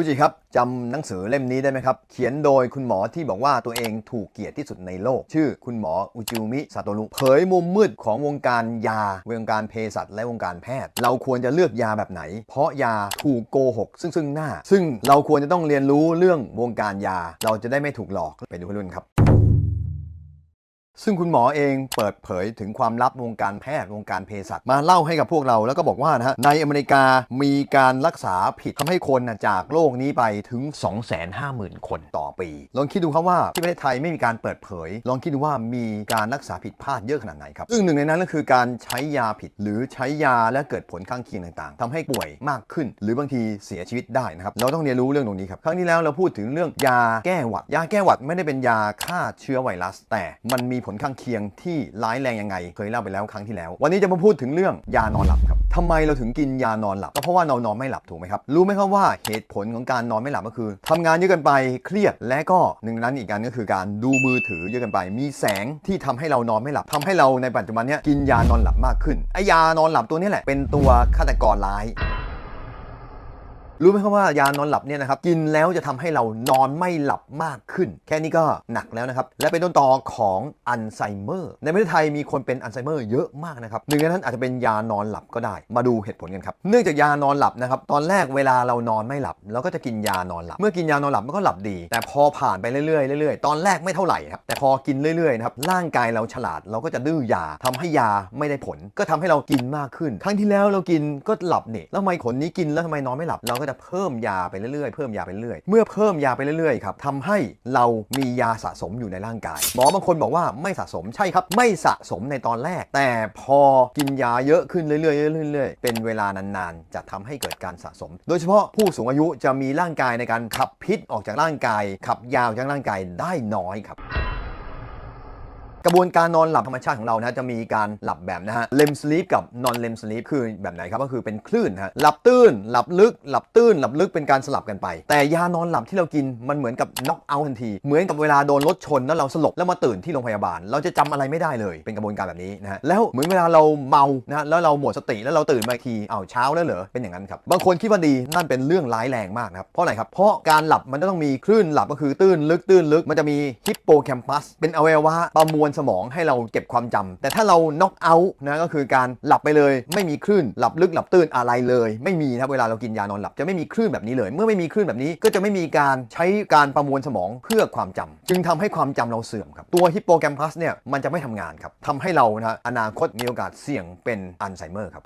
ฟูจิครับจำหนังสือเล่มนี้ได้ไหมครับ เขียนโดยคุณหมอที่บอกว่าตัวเองถูกเกลียดที่สุดในโลก ชื่อคุณหมออุจิวมิซาโตรุเผยมุมมืดของวงการยาวงการเภสัชและวงการแพทย์ เราควรจะเลือกยาแบบไหน เพราะยาถูกโกหก ซึ่งซึ่งหน้า ซึ่งเราควรจะต้องเรียนรู้เรื่องวงการยา เราจะได้ไม่ถูกหลอกไปดูให้รุ่นครับ ซึ่งคุณหมอเองเปิดเผยถึงความลับวงการแพทย์วงการเภสัชมาเล่าให้กับพวกเราแล้วก็บอกว่านะฮะในอเมริกามีการรักษาผิดทำให้คนนะจากโลกนี้ไปถึง 250,000 คนต่อปี ลองคิดดูครับว่าที่ประเทศไทยไม่มีการเปิดเผย ลองคิดดูว่ามีการรักษาผิดพลาดเยอะขนาดไหนครับซึ่งหนึ่งในนั้นก็คือการใช้ยาผิดหรือใช้ยาและเกิดผลข้างเคียงต่างๆทำให้ป่วยมากขึ้น หรือบางทีเสียชีวิตได้นะครับเราต้องเรียนรู้เรื่องตรงนี้ครับครั้งที่แล้วเราพูดถึงเรื่องยาแก้หวัด ยาแก้หวัดไม่ได้เป็นยาฆ่าเชื้อไวรัส แต่มันมีผลข้างเคียงที่ร้ายแรงยังไง เคยเล่าไปแล้วครั้งที่แล้ว วันนี้จะมาพูดถึงเรื่องยานอนหลับครับทำไมเราถึงกินยานอนหลับก็เพราะว่าเรานอนไม่หลับถูกไหมครับรู้ไหมครับว่าเหตุผลของการนอนไม่หลับก็คือทำงานเยอะเกินไปเครียด และก็หนึ่งนั้นอีกการก็คือการดูมือถือเยอะเกินไป มีแสงที่ทำให้เรานอนไม่หลับทำให้เราในปัจจุบันเนี้ยกินยานอนหลับมากขึ้นไอยานอนหลับตัวนี้แหละเป็นตัวฆาตกรร้าย รู้ไหมครับว่ายานอนหลับเนี่ยนะครับกินแล้วจะทำให้เรานอนไม่หลับมากขึ้น แค่นี้ก็หนักแล้วนะครับ และเป็นต้นตอของอัลไซเมอร์ ในประเทศไทยมีคนเป็นอัลไซเมอร์เยอะมากนะครับหนึ่งในนั้นอาจจะเป็นยานอนหลับก็ได้ มาดูเหตุผลกันครับ เนื่องจากยานอนหลับนะครับตอนแรกเวลาเรานอนไม่หลับเราก็จะกินยานอนหลับ เมื่อกินยานอนหลับมันก็หลับดี แต่พอผ่านไปเรื่อยๆเรื่อยๆตอนแรกไม่เท่าไหร่ครับแต่พอกินเรื่อยๆนะครับร่างกายเราฉลาดเราก็จะดื้อยาทำให้ยาไม่ได้ผล ก็ทำให้เรากินมากขึ้น ครั้งที่แล้วเรากินก็หลับนี่แล้วทำไมขนนี้กินแล้วทำไมนอนไม่หลับเราก็จะเพิ่มยาไปเรื่อยๆ เพิ่มยาไปเรื่อยเมื่อเพิ่มยาไปเรื่อยๆ ครับทำให้เรามียาสะสมอยู่ในร่างกาย หมอบางคนบอกว่าไม่สะสมใช่ครับ ไม่สะสมในตอนแรก แต่พอกินยาเยอะขึ้นเรื่อยๆ เรื่อยๆเรื่อยๆเป็นเวลานานๆ จะทำให้เกิดการสะสม โดยเฉพาะผู้สูงอายุจะมีร่างกายในการขับพิษออกจากร่างกาย ขับยาออกจากร่างกายได้น้อยครับ กระบวนการนอนหลับธรรมชาติของเรานะจะมีการหลับแบบนะฮะเลมสลีปกับนอนเลมสลีปคือแบบไหนครับก็คือเป็นคลื่นฮะหลับตื้น หลับลึก หลับตื้น หลับลึกเป็นการสลับกันไป แต่ยานอนหลับที่เรากินมันเหมือนกับน็อกเอาทันที เหมือนกับเวลาโดนรถชนแล้วเราสลบแล้วมาตื่นที่โรงพยาบาล เราจะจำอะไรไม่ได้เลยเป็นกระบวนการแบบนี้นะฮะแล้วเหมือนเวลาเราเมานะแล้วเราหมดสติแล้วเราตื่นมาอีกทีอ้าวเช้าแล้วเหรอเป็นอย่างนั้นครับบางคนคิดว่าดีนั่นเป็นเรื่องร้ายแรงมากนะครับเพราะอะไรครับเพราะการหลับมันจะต้องมีคลื่นหลับก็คือตื้นลึกตื้นลึกมันจะมีฮิปโปแคมปัสเป็นอวัยวะประมวลสมองให้เราเก็บความจำแต่ถ้าเราน็อกเอาท์นะก็คือการหลับไปเลย ไม่มีคลื่นหลับลึกหลับตื่นอะไรเลย ไม่มีนะครับเวลาเรากินยานอนหลับจะไม่มีคลื่นแบบนี้เลย เมื่อไม่มีคลื่นแบบนี้ก็จะไม่มีการใช้การประมวลสมองเพื่อความจำจึงทำให้ความจำเราเสื่อมครับตัวฮิปโปแคมปัสเนี่ยมันจะไม่ทำงานครับทำให้เรานะฮะอนาคตมีโอกาสเสี่ยงเป็นอัลไซเมอร์ครับ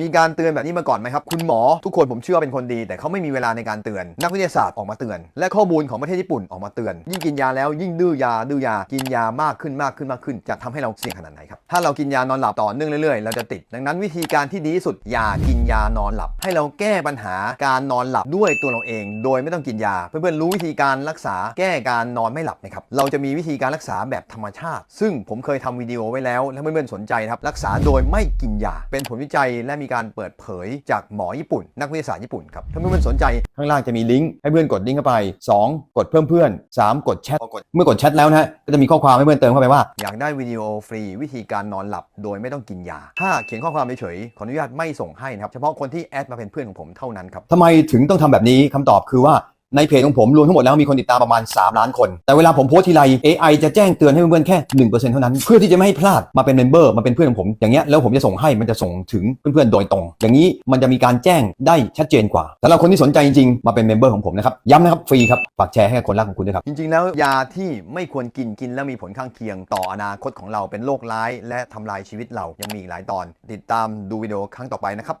มีการเตือนแบบนี้มาก่อนไหมครับ คุณหมอทุกคนผมเชื่อว่าเป็นคนดี แต่เขาไม่มีเวลาในการเตือน นักวิทยาศาสตร์ออกมาเตือน และข้อมูลของประเทศญี่ปุ่นออกมาเตือน ยิ่งกินยาแล้วยิ่งดื้อยาดื้อยากินยามากขึ้นมากขึ้นมากขึ้น จะทำให้เราเสี่ยงขนาดไหนครับถ้าเรากินยานอนหลับต่อเนื่องเรื่อยๆ เราจะติด ดังนั้นวิธีการที่ดีที่สุดอย่ากินยานอนหลับ ให้เราแก้ปัญหาการนอนหลับด้วยตัวเราเอง โดยไม่ต้องกินยา เพื่อนๆรู้วิธีการรักษาแก้การนอนไม่หลับไหมครับเราจะมีวิธีการรักษาแบบธรรมชาติ ซึ่งผมเคยทำวิดีโอไว้แล้วถ้าเพื่อนๆสนใจครับรักษาโดยไม่กินยาเป็นผลวิจัยและมีการเปิดเผยจากหมอญี่ปุ่น นักวิทยาศาสตร์ญี่ปุ่นครับถ้าเพื่อนๆสนใจข้างล่างจะมีลิงก์ให้เพื่อนกดลิงก์เข้าไป 2 กดเพิ่มเพื่อน 3 กดแชทเมื่อกดแชทแล้วนะฮะก็จะมีข้อความให้เพื่อนเติมเข้าไปว่า อยากได้วิดีโอฟรีวิธีการนอนหลับโดยไม่ต้องกินยา ถ้าเขียนข้อความเฉยๆขออนุญาตไม่ส่งให้นะครับเฉพาะคนที่แอดมาเป็นเพื่อนของผมเท่านั้นครับทำไมถึงต้องทำแบบนี้คำตอบคือว่า ในเพจของผมรวมทั้งหมดแล้วมีคนติดตามประมาณ 3 ล้านคน แต่เวลาผมโพสทีไร AI จะแจ้งเตือนให้เพื่อนๆแค่ 1%เท่านั้น เพื่อที่จะไม่ให้พลาดมาเป็นเมมเบอร์มาเป็นเพื่อนของผม อย่างเงี้ยแล้วผมจะส่งให้มันจะส่งถึงเพื่อนๆโดยตรง อย่างนี้มันจะมีการแจ้งได้ชัดเจนกว่าสำหรับคนที่สนใจจริงๆมาเป็นเมมเบอร์ของผมนะครับย้ำนะครับฟรีครับฝากแชร์ให้กับคนรักของคุณด้วยครับจริงๆ แล้วยาที่ไม่ควรกินกินแล้วมีผลข้างเคียง ต่ออนาคตของเราเป็นโรคร้าย และทำลายชีวิตเรายังมีอีกหลายตอน ติดตามดูวิดีโอครั้งต่อไปนะครับ